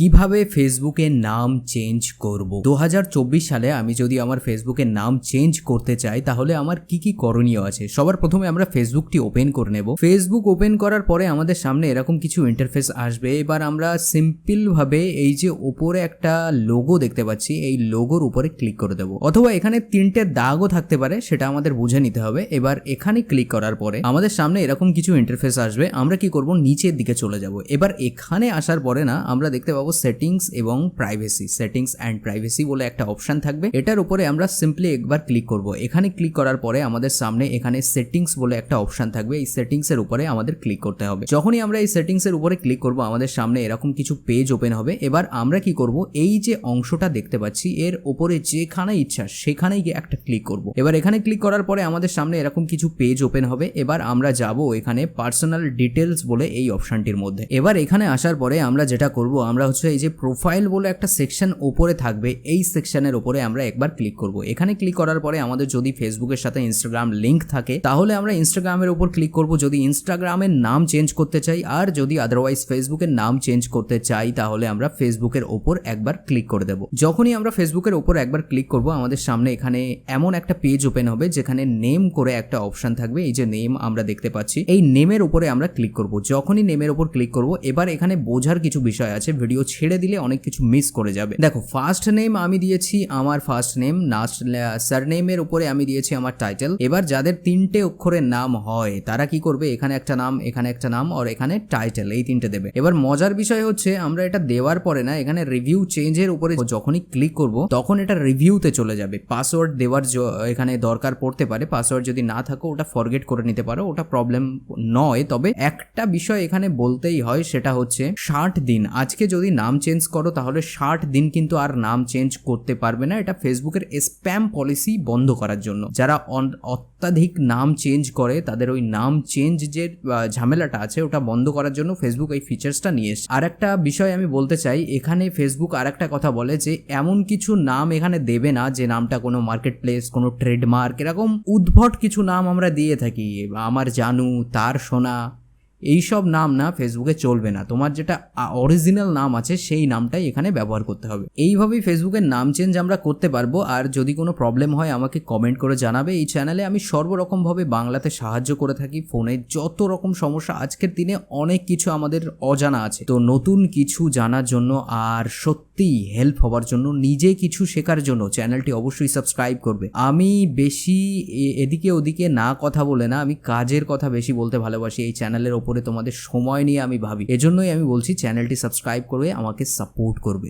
কীভাবে ফেসবুকের নাম চেঞ্জ করব? দু হাজার চব্বিশ সালে আমি যদি আমার ফেসবুকের নাম চেঞ্জ করতে চাই, তাহলে আমার কি কি করণীয় আছে? সবার প্রথমে আমরা ফেসবুকটি ওপেন করে নেব। ফেসবুক ওপেন করার পরে আমাদের সামনে এরকম কিছু ইন্টারফেস আসবে। এবার আমরা সিম্পলভাবে এই যে উপরে একটা লোগো দেখতে পাচ্ছি, এই লোগোর উপরে ক্লিক করে দেবো। অথবা এখানে তিনটে দাগও থাকতে পারে, সেটা আমাদের বুঝে নিতে হবে। এবার এখানে ক্লিক করার পরে আমাদের সামনে এরকম কিছু ইন্টারফেস আসবে। আমরা কি করব? নিচের দিকে চলে যাব। এবার এখানে আসার পরে না, আমরা দেখতে পাবো সেটিংস এবং প্রাইভেসি সেটিংস অ্যান্ড প্রাইভেসি বলে একটা অপশন থাকবে। এটার উপরে আমরা সিম্পলি একবার ক্লিক করব। এখানে ক্লিক করার পরে আমাদের সামনে এখানে সেটিংস বলে একটা অপশন থাকবে। এই সেটিংস এর উপরে আমাদের ক্লিক করতে হবে। যখনই আমরা এই সেটিংস এর উপরে ক্লিক করব, আমাদের সামনে এরকম কিছু পেজ ওপেন হবে। এবার আমরা কি করব? এই যে অংশটা দেখতে পাচ্ছি, এর উপরে যেখানে ইচ্ছা সেখানেই গিয়ে একটা ক্লিক করব। এবার এখানে ক্লিক করার পরে আমাদের সামনে এরকম কিছু পেজ ওপেন হবে। এবার আমরা যাব এখানে পার্সোনাল ডিটেলস বলে এই অপশনটির মধ্যে। এবার এখানে আসার পরে আমরা যেটা করব, আমরা হচ্ছে এই যে প্রোফাইল বলে একটা সেকশন ওপরে থাকবে, এই সেকশনের ওপরে আমরা একবার ক্লিক করব। এখানে ক্লিক করার পরে আমাদের যদি ফেসবুকের সাথে ইনস্টাগ্রাম লিংক থাকে, তাহলে আমরা ইনস্টাগ্রামের উপর ক্লিক করব। যদি ইনস্টাগ্রামের নাম চেঞ্জ করতে চাই, আর যদি আদারওয়াইজ ফেসবুকের নাম চেঞ্জ করতে চাই, তাহলে আমরা ফেসবুকের ওপর একবার ক্লিক করে দেব। যখনই আমরা ফেসবুকের ওপর একবার ক্লিক করব, আমাদের সামনে এখানে এমন একটা পেজ ওপেন হবে, যেখানে নেম করে একটা অপশন থাকবে। এই যে নেম আমরা দেখতে পাচ্ছি, এই নেমের উপরে আমরা ক্লিক করব। যখনই নেমের উপর ক্লিক করব, এবার এখানে বোঝার কিছু বিষয় আছে ভিডিও ছেড়ে দিলে অনেক কিছু মিস করে যাবে। দেখো ফার্স্ট নেম আমি দিয়েছি আমার ফার্স্ট নেম লাস্ট সারনেমের উপরে আমি দিয়েছি আমার টাইটেল এবার যাদের তিনটে অক্ষরের নাম হয়, তারা কি করবে? এখানে একটা নাম, এখানে একটা নাম, আর এখানে টাইটেল এই তিনটে দেবে। এবার মজার বিষয় হচ্ছে, আমরা এটা দেওয়ার পরে না, এখানে রিভিউ চেঞ্জের উপরে যখনই ক্লিক করব, তখন এটা রিভিউতে চলে যাবে। পাসওয়ার্ড দেওয়ার এখানে দরকার পড়তে পারে। পাসওয়ার্ড যদি না থাকো, ওটা ফরগেট করে নিতে পারো, ওটা প্রবলেম নয়। তবে একটা বিষয় এখানে বলতেই হয়, সেটা হচ্ছে ষাট দিন। আজকে যদি নাম চেঞ্জ করো, তাহলে ষাট দিন কিন্তু আর নাম চেঞ্জ করতে পারবে না। এটা ফেসবুকের স্প্যাম পলিসি বন্ধ করার জন্য। যারা অত্যাধিক নাম চেঞ্জ করে, তাদের ওই নাম চেঞ্জ যে ঝামেলাটা আছে, ওটা বন্ধ করার জন্য ফেসবুক এই ফিচার্সটা নিয়ে এসছে। আর একটা বিষয় আমি বলতে চাই, এখানে ফেসবুক আর একটা কথা বলে যে, এমন কিছু নাম এখানে দেবে না যে, নামটা কোনো মার্কেট প্লেস কোনো ট্রেডমার্ক এরকম উদ্ভট কিছু নাম আমরা দিয়ে থাকি। আমার জানু, তার সোনা এইসব নাম না ফেসবুকে চলবে না। তোমার যেটা অরিজিনাল নাম আছে, সেই নামটাই এখানে ব্যবহার করতে হবে। এইভাবেই ফেসবুকের নাম চেঞ্জ আমরা করতে পারব। আর যদি কোনো প্রবলেম হয়, আমাকে কমেন্ট করে জানাবে। এই চ্যানেলে আমি সর্বরকমভাবে বাংলাতে সাহায্য করে থাকি। ফোনে যত রকম সমস্যা, আজকের দিনে অনেক কিছু আমাদের অজানা আছে। তো নতুন কিছু জানার জন্য আর সত্যিই হেল্প হওয়ার জন্য, নিজে কিছু শেখার জন্য চ্যানেলটি অবশ্যই সাবস্ক্রাইব করবে। আমি বেশি এদিকে ওদিকে না কথা বলে না, আমি কাজের কথা বেশি বলতে ভালোবাসি। এই চ্যানেলের ওপরে তোমাদের সময় নিয়ে আমি ভাবি। এজন্যই আমি বলছি চ্যানেলটি সাবস্ক্রাইব করে আমাকে সাপোর্ট করবে।